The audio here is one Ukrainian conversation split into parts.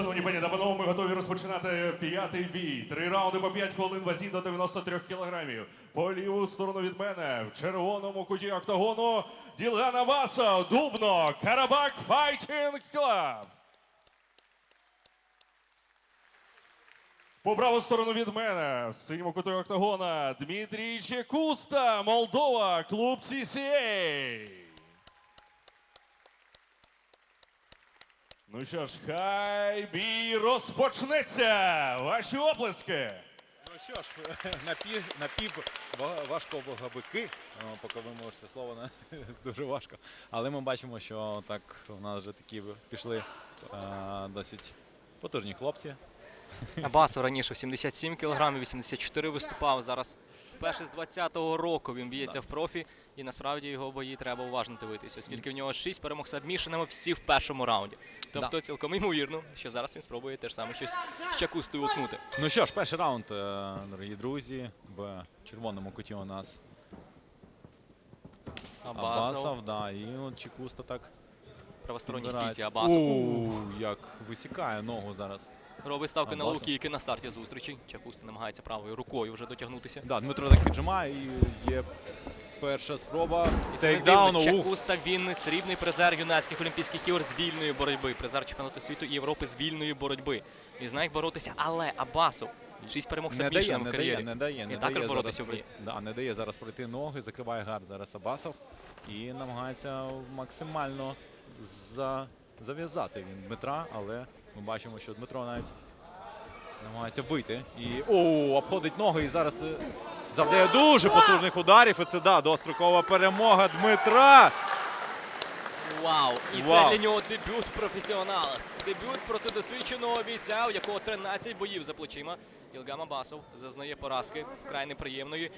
шановні пані та панове, ми готові розпочинати п'ятий бій. Три раунди по 5 хвилин вазі до 93 кілограмів. По ліву сторону від мене в червоному куті октагону Ділгана Васа, Дубно, Карабак Файтінг Клаб. По праву сторону від мене в синьому куту октагона Дмитрій Чекуста, Молдова, клуб CCA. Ну що ж, хай бій розпочнеться. Ваші оплески. Ну що ж, напів, напів ва- важковаговики, О, поки вимовишся слово не дуже важко. Але ми бачимо, що так у нас вже такі пішли е, досить потужні хлопці. Абасов раніше 77 кг, 84 виступав. Зараз вперше з 20-го року він б'ється в профі, і насправді його бої треба уважно дивитися, оскільки в нього 6 перемог з адмішенами всі в першому раунді. Тобто цілком ймовірно, що зараз він спробує теж саме щось з чакустою утнути. Ну що ж, перший раунд, е, дорогі друзі. В червоному куті у нас Абасов, Абасов, да, і от Чекуста так правосторонній стійці. Абасов У, як висікає ногу зараз. Робить ставки на лукійки на старті зустрічі. Чакуста намагається правою рукою вже дотягнутися. Да, Дмитро так піджимає і є перша спроба. Ух, Чакуста він срібний призер юнацьких олімпійських ігор з вільної боротьби, призер чемпіонату світу і Європи з вільної боротьби. Він знає, як боротися, але Абасов шість перемог Не дає, не в дає, кар'єрі. не дає, не І дає боротися зараз Да, не дає зараз пройти ноги, закриває гард зараз Абасов і намагається максимально за... зав'язати він Дмитра, але ми бачимо, що Дмитро навіть намагається вийти. І о, обходить ноги і зараз е, завдає дуже потужних ударів. І це да, дострокова перемога Дмитра. Вау! І Вау. це для нього дебют в професіоналах. Дебют проти досвідченого бійця, у якого 13 боїв за плечима. Ілгам Абасов зазнає поразки вкрай неприємної.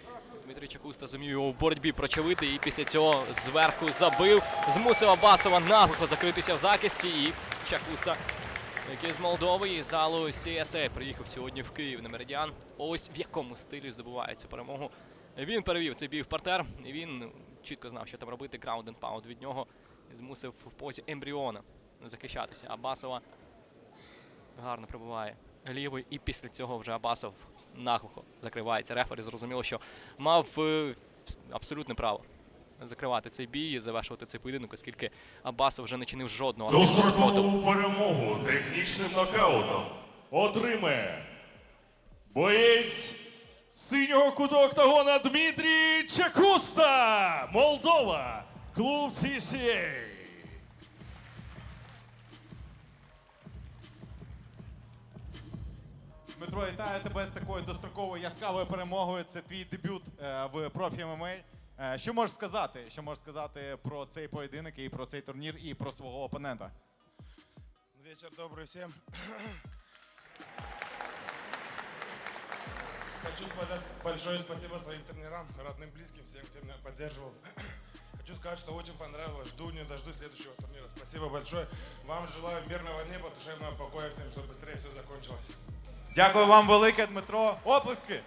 Дмитрий Чакуста зумів його в боротьбі прочавити і після цього зверху забив. Змусив Абасова наглухо закритися в захисті. І Чакуста, який з Молдови і залу CSA приїхав сьогодні в Київ на Меридіан. Ось в якому стилі здобуває цю перемогу. Він перевів цей бій в партер, він чітко знав, що там робити. And pound від нього змусив в позі ембріона захищатися. Абасова гарно прибуває лівий, і після цього вже Абасов наглухо закривається. Рефері зрозуміло, що мав е, абсолютне право закривати цей бій і завершувати цей поєдинок, оскільки Абасов вже не чинив жодного. Дострокову перемогу технічним нокаутом отримає боєць синього куту октагона Дмитрій Чекуста, Молдова, клуб CCA. Дмитро, вітаю тебе з такою достроковою яскравою перемогою. Це твій дебют е, в профі ММА. Е, що можеш сказати? Що можеш сказати про цей поєдинок і про цей турнір і про свого опонента? Вечер добрый всем. Хочу сказать большое спасибо своим тренерам, родным, близким, всем, кто меня поддерживал. Хочу сказать, что очень понравилось. Жду, не дождусь следующего турнира. Спасибо большое. Вам желаю мирного неба, душевного покоя всем, чтобы быстрее все закончилось. Дякую вам велике, Дмитро. Оплески!